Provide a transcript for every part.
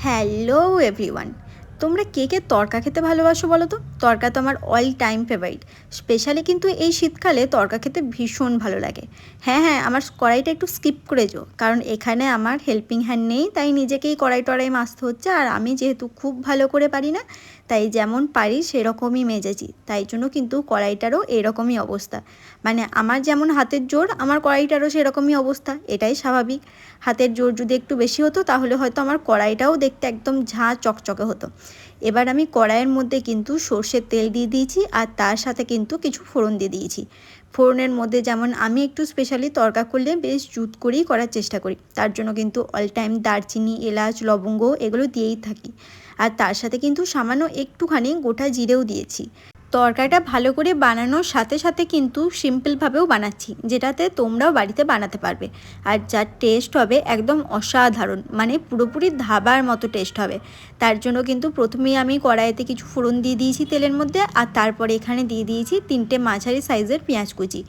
Hello everyone তোমরা কে কে তরকা খেতে ভালোবাসো বলো তো? তরকা তো আমার অল টাইম ফেভারিট স্পেশালি কিন্তু এই শীতকালে তরকা খেতে ভীষণ ভালো লাগে। হ্যাঁ হ্যাঁ আমার কড়াইটা একটু স্কিপ করে যাও। কারণ এখানে আমার হেল্পিং হ্যান্ড নেই, তাই নিজেকেই কড়াই টড়াই মাছতে হচ্ছে। আর আমি যেহেতু খুব ভালো করে পারি না, তাই যেমন পারি সেরকমই মেজেছি। তাই জন্য কিন্তু কড়াইটারও এরকমই অবস্থা। মানে আমার যেমন হাতের জোর, আমার কড়াইটারও সেরকমই অবস্থা। এটাই স্বাভাবিক। হাতের জোর যদি একটু বেশি হতো, তাহলে হয়তো আমার কড়াইটাও দেখতে একদম ঝাঁ চকচকে হতো। এবার আমি কড়াইয়ের মধ্যে কিন্তু সর্ষের তেল দিয়ে দিয়েছি আর তার সাথে কিন্তু কিছু ফোড়ন দিয়ে দিয়েছি। ফোড়নের মধ্যে যেমন আমি একটু স্পেশালি তরকা করলে বেশ জুত করেই করার চেষ্টা করি। তার জন্য কিন্তু অল টাইম দারচিনি, এলাচ, লবঙ্গ এগুলো দিয়েই থাকি। আর তার সাথে কিন্তু সামান্য একটুখানি গোটা জিরেও দিয়েছি। তরকারিটা ভালো করে বানানোর সাথে সাথে কিন্তু সিম্পলভাবেও বানাচ্ছি, যেটাতে তোমরাও বাড়িতে বানাতে পারবে। আর যার টেস্ট হবে একদম অসাধারণ মানে পুরোপুরি ধাবার মতো টেস্ট হবে। তার জন্য কিন্তু প্রথমেই আমি কড়াইতে কিছু ফোড়ন দিয়ে দিয়েছি তেলের মধ্যে, আর তারপরে এখানে দিয়ে দিয়েছি তিনটে মাঝারি সাইজের পেঁয়াজ কুচি।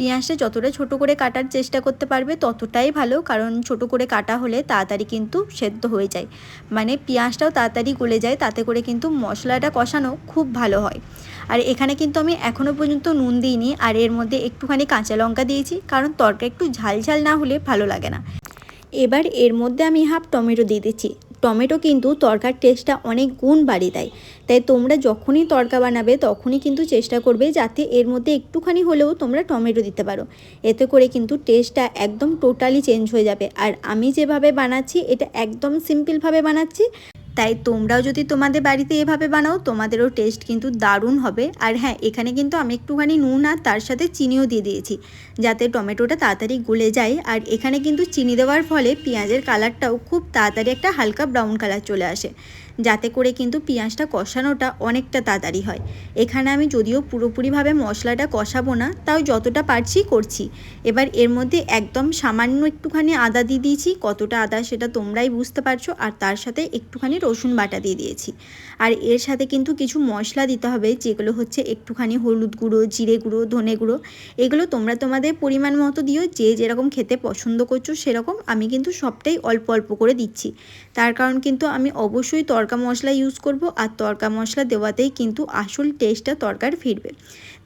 পেঁয়াজটা যতটা ছোট করে কাটার চেষ্টা করতে পারবে ততটাই ভালো। কারণ ছোট করে কাটা হলে তাড়াতাড়ি কিন্তু সেদ্ধ হয়ে যায়। মানে পেঁয়াজটাও তাড়াতাড়ি গলে যায়, তাতে করে কিন্তু মশলাটা কষানো খুব ভালো হয়। আর এখানে কিন্তু আমি এখনও পর্যন্ত নুন দিইনি, আর এর মধ্যে একটুখানি কাঁচা লঙ্কা দিয়েছি, কারণ তরকা একটু ঝাল ঝাল না হলে ভালো লাগে না। এবার এর মধ্যে আমি হাফ টমেটো দিয়ে দিচ্ছি। টমেটো কিন্তু তরকার টেস্টটা অনেক গুণ বাড়িয়ে দেয়। তাই তোমরা যখনই তরকা বানাবে, তখনই কিন্তু চেষ্টা করবে যাতে এর মধ্যে একটুখানি হলেও তোমরা টমেটো দিতে পারো। এতে করে কিন্তু টেস্টটা একদম টোটালি চেঞ্জ হয়ে যাবে। আর আমি যেভাবে বানাচ্ছি, এটা একদম সিম্পলভাবে বানাচ্ছি। তাই তোমরাও যদি তোমাদের বাড়িতে এভাবে বানাও, তোমাদেরও টেস্ট কিন্তু দারুণ হবে। আর হ্যাঁ এখানে কিন্তু আমি একটুখানি নুন আর তার সাথে চিনিও দিয়ে দিয়েছি, যাতে টমেটোটা তাড়াতাড়ি গুলে যায়। আর এখানে কিন্তু চিনি দেওয়ার ফলে পেঁয়াজের কালারটাও খুব তাড়াতাড়ি একটা হালকা ব্রাউন কালার চলে আসে। যাতে করে কিন্তু পেঁয়াজটা কষানোটা অনেকটা তাড়াতাড়ি হয়। এখানে আমি যদিও পুরোপুরিভাবে মশলাটা কষাবো না, তাও যতটা পারছি করছি। এবার এর মধ্যে একদম সামান্য একটুখানি আদা দিয়ে দিয়েছি, কতটা আদা সেটা তোমরাই বুঝতে পারছ, আর তার সাথে একটুখানি রসুন বাটা দিয়ে দিয়েছি। আর এর সাথে কিন্তু কিছু মশলা দিতে হবে, যেগুলো হচ্ছে একটুখানি হলুদ গুঁড়ো, জিরে গুঁড়ো, ধনে গুঁড়ো, এগুলো তোমরা তোমাদের পরিমাণ মতো দিও, যে যেরকম খেতে পছন্দ করছ সেরকম আমি কিন্তু সবটাই অল্প অল্প করে দিচ্ছি। তার কারণ কিন্তু আমি অবশ্যই তরকা মশলা ইউজ করব আর তরকা মশলা দেওয়াতেই কিন্তু আসল টেস্টটা তরকার ফিরবে।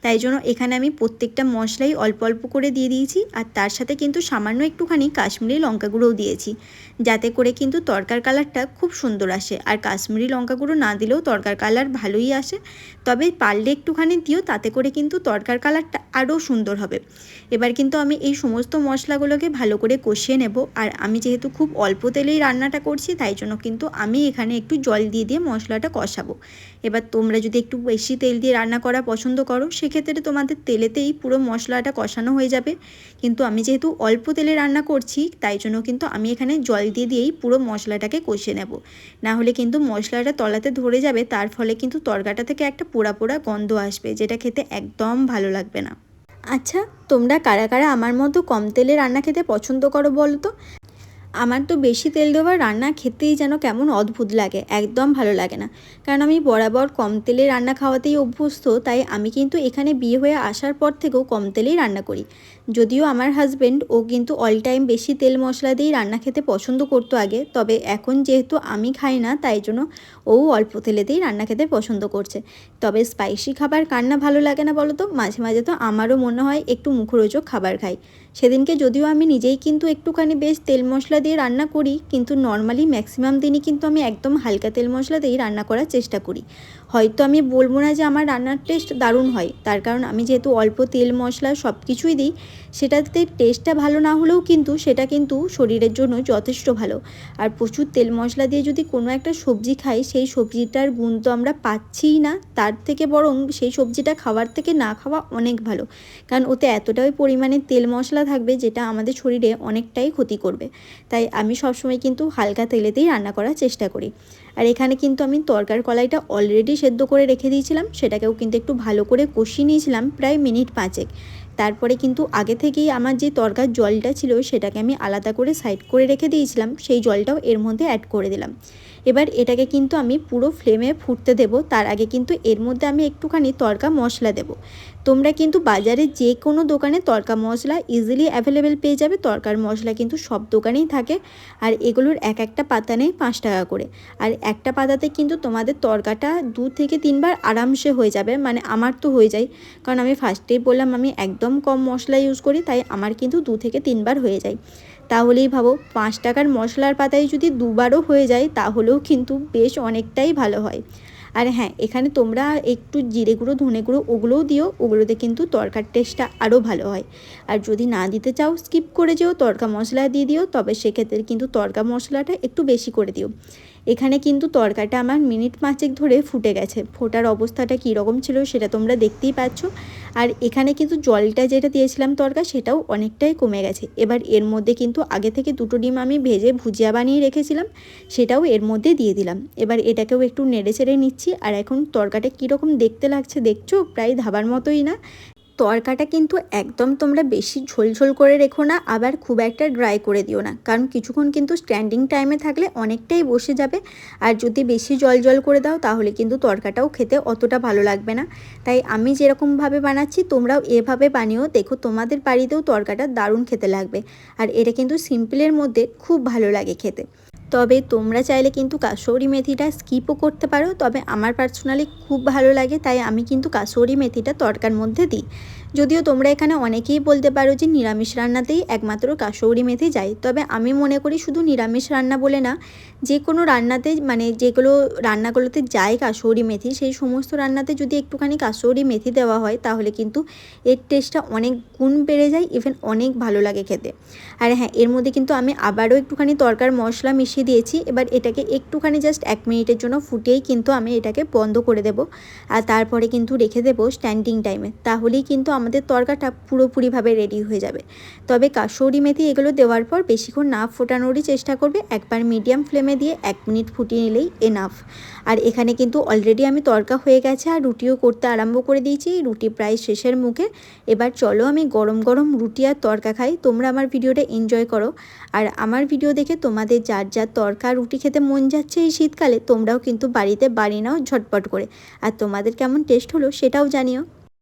তাই জন্য এখানে আমি প্রত্যেকটা মশলাই অল্প অল্প করে দিয়ে দিয়েছি আর তার সাথে কিন্তু সামান্য একটুখানি কাশ্মীরি লঙ্কা গুঁড়োও দিয়েছি। যাতে করে কিন্তু তরকার কালারটা খুব সুন্দর আসে আর কাশ্মীরি লঙ্কা গুঁড়ো না দিলেও তরকার কালার ভালোই আসে। তবে পারলে একটুখানি দিও, তাতে করে কিন্তু তরকার কালারটা আরও সুন্দর হবে। এবার কিন্তু আমি এই সমস্ত মশলাগুলোকে ভালো করে কষিয়ে নেব। আর আমি যেহেতু খুব অল্প তেলেই রান্নাটা করছি, তাই জন্য কিন্তু আমি এখানে একটু জল দিয়ে দিয়ে মশলাটা কষাবো। এবার তোমরা যদি একটু বেশি তেল দিয়ে রান্না করা পছন্দ করো, সেক্ষেত্রে তোমাদের তেলেতেই পুরো মশলাটা কষানো হয়ে যাবে। কিন্তু আমি যেহেতু অল্প তেলে রান্না করছি, তাই জন্য কিন্তু আমি এখানে জল দিয়ে দিয়েই পুরো মশলাটাকে কষিয়ে নেব। না হলে কিন্তু মশলাটা তলাতে ধরে যাবে, তার ফলে কিন্তু তরকাটা থেকে একটা পোড়া পোড়া গন্ধ আসবে, যেটা খেতে একদম ভালো লাগবে না। আচ্ছা তোমরা কারা কারা আমার মতো কম তেলে রান্না খেতে পছন্দ করো বলো তো? আমার তো বেশি তেল দেওয়া রান্না খেতেই যেন কেমন অদ্ভুত লাগে, একদম ভালো লাগে না। কারণ আমি বরাবর কম তেলে রান্না খাওয়াতেই অভ্যস্ত, তাই আমি কিন্তু এখানে বিয়ে হয়ে আসার পর থেকেও কম তেলেই রান্না করি। যদিও আমার হাজব্যান্ড ও কিন্তু অল টাইম বেশি তেল মশলা দিয়েই রান্না খেতে পছন্দ করতো আগে, তবে এখন যেহেতু আমি খাই না, তাই জন্য ও অল্প তেলেতেই রান্না খেতে পছন্দ করছে। তবে স্পাইসি খাবার কার না ভালো লাগে না বলো তো মাঝে মাঝে তো আমারও মনে হয় একটু মুখরোচক খাবার খাই। সেদিনকে যদিও আমি নিজেই কিন্তু একটুখানি বেশ তেল মশলা দিয়ে রান্না করি, কিন্তু নর্মালি ম্যাক্সিমাম দিনই কিন্তু আমি একদম হালকা তেল মশলা দিয়েই রান্না করার চেষ্টা করি। হয়তো আমি বলব না যে আমার রান্নার টেস্ট দারুণ হয়, তার কারণ আমি যেহেতু অল্প তেল মশলা সব কিছুই দিই সেটাতে টেস্টটা ভালো না হলেও কিন্তু সেটা কিন্তু শরীরের জন্য যথেষ্ট ভালো। আর প্রচুর তেল মশলা দিয়ে যদি কোনো একটা সবজি খাই, সেই সবজিটার গুণ তো আমরা পাচ্ছিই না। তার থেকে বরং সেই সবজিটা খাওয়ার থেকে না খাওয়া অনেক ভালো। কারণ ওতে এতটাই পরিমাণে তেল মশলা থাকবে যেটা আমাদের শরীরে অনেকটাই ক্ষতি করবে। তাই আমি সবসময় কিন্তু হালকা তেলেতেই রান্না করার চেষ্টা করি। আর এখানে কিন্তু আমি তরকার কলাইটা অলরেডি সেদ্ধ করে রেখে দিয়েছিলাম। সেটাকেও কিন্তু একটু ভালো করে কষিয়ে নিয়েছিলাম প্রায় মিনিট পাঁচেক। তারপরে কিন্তু আগে থেকেই আমার যে তরকার জলটা ছিল সেটাকে আমি আলাদা করে সাইড করে রেখে দিয়েছিলাম, সেই জলটাও এর মধ্যে অ্যাড করে দিলাম। এবার এটাকে কিন্তু আমি পুরো ফ্লেমে ফুটতে দেব। তার আগে কিন্তু এর মধ্যে আমি একটুখানি তরকা মশলা দেব। তোমরা কিন্তু বাজারে যে কোনো দোকানে তরকা মশলা ইজিলি অ্যাভেলেবেল পেয়ে যাবে। তরকার মশলা কিন্তু সব দোকানেই থাকে। আর এগুলোর এক একটা পাতা নেই পাঁচ টাকা করে। আর একটা পাতাতে কিন্তু তোমাদের তরকাটা দু থেকে তিনবার আরামসে হয়ে যাবে। মানে আমার তো হয়ে যায়। কারণ আমি ফার্স্টেই বললাম আমি একদম কম মশলা ইউজ করি, তাই আমার কিন্তু দু থেকে তিনবার হয়ে যায়। তাহলেই ভাবো, পাঁচ টাকার মশলার পাতায় যদি দুবারও হয়ে যায়, তাহলেও কিন্তু বেশ অনেকটাই ভালো হয়। আর হ্যাঁ এখানে তোমরা একটু জিরে গুঁড়ো, ধনে গুঁড়ো ওগুলোও দিও, ওগুলোতে কিন্তু তরকার টেস্টটা আরও ভালো হয়। আর যদি না দিতে চাও স্কিপ করে যেও, তরকা মশলা দিয়ে দিও, তবে সেক্ষেত্রে কিন্তু তরকা মশলাটা একটু বেশি করে দিও। এখানে কিন্তু তরকাটা আমার মিনিট পাঁচেক ধরে ফুটে গেছে। ফোটার অবস্থাটা কীরকম ছিল সেটা তোমরা দেখতেই পাচ্ছ। আর এখানে কিন্তু জলটা যেটা দিয়েছিলাম তরকা সেটাও অনেকটাই কমে গেছে। এবার এর মধ্যে কিন্তু আগে থেকে দুটো ডিম আমি ভেজে ভুজিয়া বানিয়ে রেখেছিলাম, সেটাও এর মধ্যে দিয়ে দিলাম। এবার এটাকেও একটু নেড়ে চেড়ে নিচ্ছি, আর এখন তরকাটা কীরকম দেখতে লাগছে দেখছ? প্রায় ধাবার মতোই না। তরকাটা কিন্তু একদম তোমরা বেশি ঝোলঝোল করে রেখো না, আবার খুব একটা ড্রাই করে দিও না। কারণ কিছুক্ষণ কিন্তু স্ট্যান্ডিং টাইমে থাকলে অনেকটাই বসে যাবে। আর যদি বেশি জল জল করে দাও, তাহলে কিন্তু তরকাটাও খেতে অতটা ভালো লাগবে না। তাই আমি যেরকমভাবে বানাচ্ছি, তোমরাও এভাবে বানিয়েও দেখো, তোমাদের বাড়িতেও তরকাটা দারুণ খেতে লাগবে। আর এটা কিন্তু সিম্পলের মধ্যে খুব ভালো লাগে খেতে। তবে তোমরা চাইলে কিন্তু কাসৌরি মেথিটা স্কিপও করতে পারো। তবে আমার পার্সোনালি খুব ভালো লাগে, তাই আমি কিন্তু কাসৌরি মেথিটা তরকার মধ্যে দিই। যদিও তোমরা এখানে অনেকেই বলতে পারো যে নিরামিষ রান্নাতেই একমাত্র কাসৌরি মেথি যায়, তবে আমি মনে করি শুধু নিরামিষ রান্না বলে না যে কোনো রান্নাতে মানে যেগুলো রান্নাগুলোতে যায় কাসৌরি মেথি, সেই সমস্ত রান্নাতে যদি একটুখানি কাসৌরি মেথি দেওয়া হয়, তাহলে কিন্তু এর টেস্টটা অনেক গুণ বেড়ে যায় ইভেন অনেক ভালো লাগে খেতে। আর হ্যাঁ এর মধ্যে কিন্তু আমি আবারও একটুখানি তরকার মশলা মিশিয়ে দিয়েছি, এবার এটাকে একটুখানি জাস্ট এক মিনিটের জন্য ফুটিয়েই কিন্তু আমি এটাকে বন্ধ করে দেব, আর তারপরে কিন্তু রেখে দেবো স্ট্যান্ডিং টাইমে তাহলেই কিন্তু আমাদের তরকাটা পুরোপুরিভাবে রেডি হয়ে যাবে। তবে কাসৌরি মেথি এগুলো দেওয়ার পর বেশিক্ষণ না ফোটানোরই চেষ্টা করবে, একবার মিডিয়াম ফ্লেমে দিয়ে এক মিনিট ফুটিয়ে নিলেই এনাফ আর এখানে কিন্তু অলরেডি আমি তরকা হয়ে গেছে আর রুটিও করতে আরম্ভ করে দিয়েছি, রুটি প্রায় শেষের মুখে। এবার চলো আমি গরম গরম রুটি আর তরকা খাই, তোমরা আমার ভিডিওটা এনজয় করো। আর আমার ভিডিও দেখে তোমাদের যার যার তরকা রুটি খেতে মন যাচ্ছে এই শীতকালে, তোমরাও কিন্তু বাড়িতে বাড়ি নাও ঝটপট করে। আর তোমাদের কেমন টেস্ট হলো সেটাও জানিও।